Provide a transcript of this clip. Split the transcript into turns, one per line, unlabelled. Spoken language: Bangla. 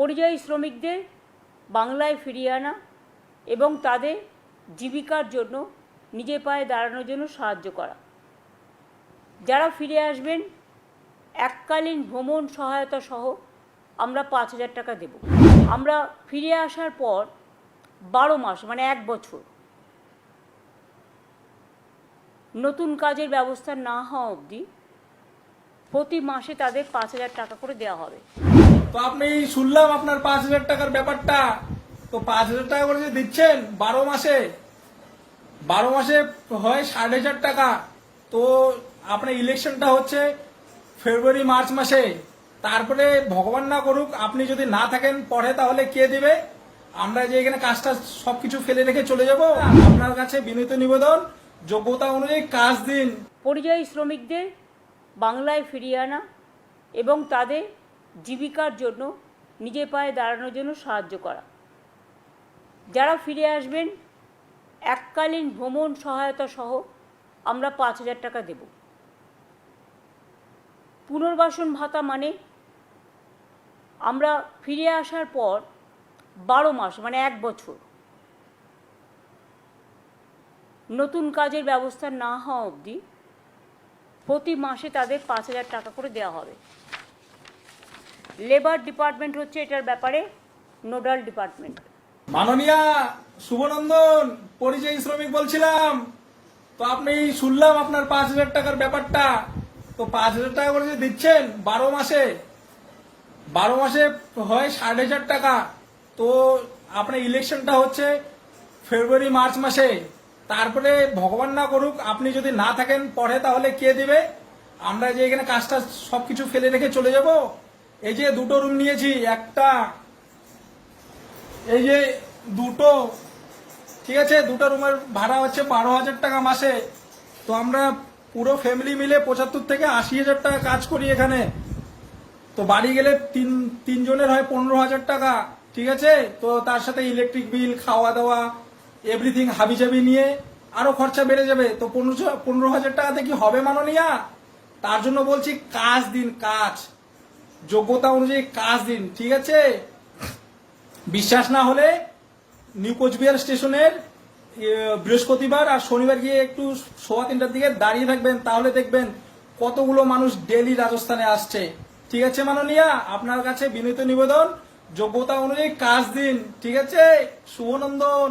পরিযায়ী শ্রমিকদের বাংলায় ফিরিয়ে আনা এবং তাদের জীবিকার জন্য নিজে পায়ে দাঁড়ানোর জন্য সাহায্য করা। যারা ফিরে আসবেন, এককালীন ভ্রমণ সহায়তা সহ আমরা পাঁচ হাজার টাকা দেব। আমরা ফিরে আসার পর বারো মাস মানে এক বছর নতুন কাজের ব্যবস্থা না হওয়া অবধি প্রতি মাসে তাদের পাঁচ হাজার টাকা করে দেওয়া হবে।
তো আপনি শুনলাম আপনার পাঁচ হাজার টাকার ব্যাপারটা। তো পাঁচ হাজার টাকা করে যে দিচ্ছেন, বারো মাসে বারো মাসে হয় ষাট হাজার টাকা। তো আপনার ইলেকশনটা হচ্ছে ফেব্রুয়ারি, মার্চ মাসে। তারপরে ভগবান না করুক, আপনি যদি না থাকেন পরে তাহলে কে দিবে? আমরা যে এখানে কাজটা সবকিছু ফেলে রেখে চলে যাব। আপনার কাছে বিনীত নিবেদন, যোগ্যতা অনুযায়ী কাজ দিন।
পরিযায়ী শ্রমিকদের বাংলায় ফিরিয়ে আনা এবং তাদের জীবিকার জন্য নিজে পায়ে দাঁড়ানোর জন্য সাহায্য করা। যারা ফিরে আসবেন, এককালীন ভ্রমণ সহায়তা সহ আমরা পাঁচ হাজার টাকা দেব। পুনর্বাসন ভাতা মানে আমরা ফিরে আসার পর বারো মাস মানে এক বছর, নতুন কাজের ব্যবস্থা না হওয়া অবধি প্রতি মাসে তাদের পাঁচ হাজার টাকা করে দেওয়া হবে। লেবার ডিপার্টমেন্ট হচ্ছে এটার ব্যাপারে নোডাল ডিপার্টমেন্ট
মাননীয়া শুভনন্দন, পরিযায়ী শ্রমিক বলছিলাম, তো আপনি শুনলাম আপনার পাঁচ হাজার টাকার ব্যাপারটা, তো পাঁচ হাজার টাকা করে যে দিচ্ছেন বারো মাসে বারো মাসে হয় ষাট হাজার টাকা, তো আপনার ইলেকশনটা হচ্ছে ফেব্রুয়ারি মার্চ মাসে, তারপরে ভগবান না করুক, আপনি যদি না থাকেন পরে তাহলে কে দিবে? আমরা যে এখানে কাজটা সবকিছু ফেলে রেখে চলে যাব এই যে দুটো রুম নিয়েছি, একটা, এই যে দুটো, ঠিক আছে? দুটো রুমের ভাড়া হচ্ছে বারো হাজার টাকা মাসে। তো আমরা পুরো ফ্যামিলি মিলে পঁচাত্তর থেকে আশি হাজার টাকা কাজ করি এখানে। তো বাড়ি গেলে তিন, তিনজনের হয় পনেরো হাজার টাকা, ঠিক আছে? তো তার সাথে ইলেকট্রিক বিল খাওয়া দাওয়া এভরিথিং হাবিজাবি নিয়ে আরও খরচা বেড়ে যাবে। তো পনেরো পনেরো হাজার টাকাতে কি হবে মাননীয়া? তার জন্য বলছি কাজ দিন, কাজ। যোগ্যতা অনুযায়ী কাজ দিন, ঠিক আছে? বিশ্বাস না হলে নিউ কোচবিহার স্টেশনের বৃহস্পতিবার আর শনিবার গিয়ে একটু সোয়া তিনটার দিকে দাঁড়িয়ে থাকবেন, তাহলে দেখবেন কতগুলো মানুষ ডেলি রাজস্থানে আসছে। ঠিক আছে, মাননীয়া? আপনার কাছে বিনীত নিবেদন, যোগ্যতা অনুযায়ী কাজ দিন, ঠিক আছে? শুভনন্দন।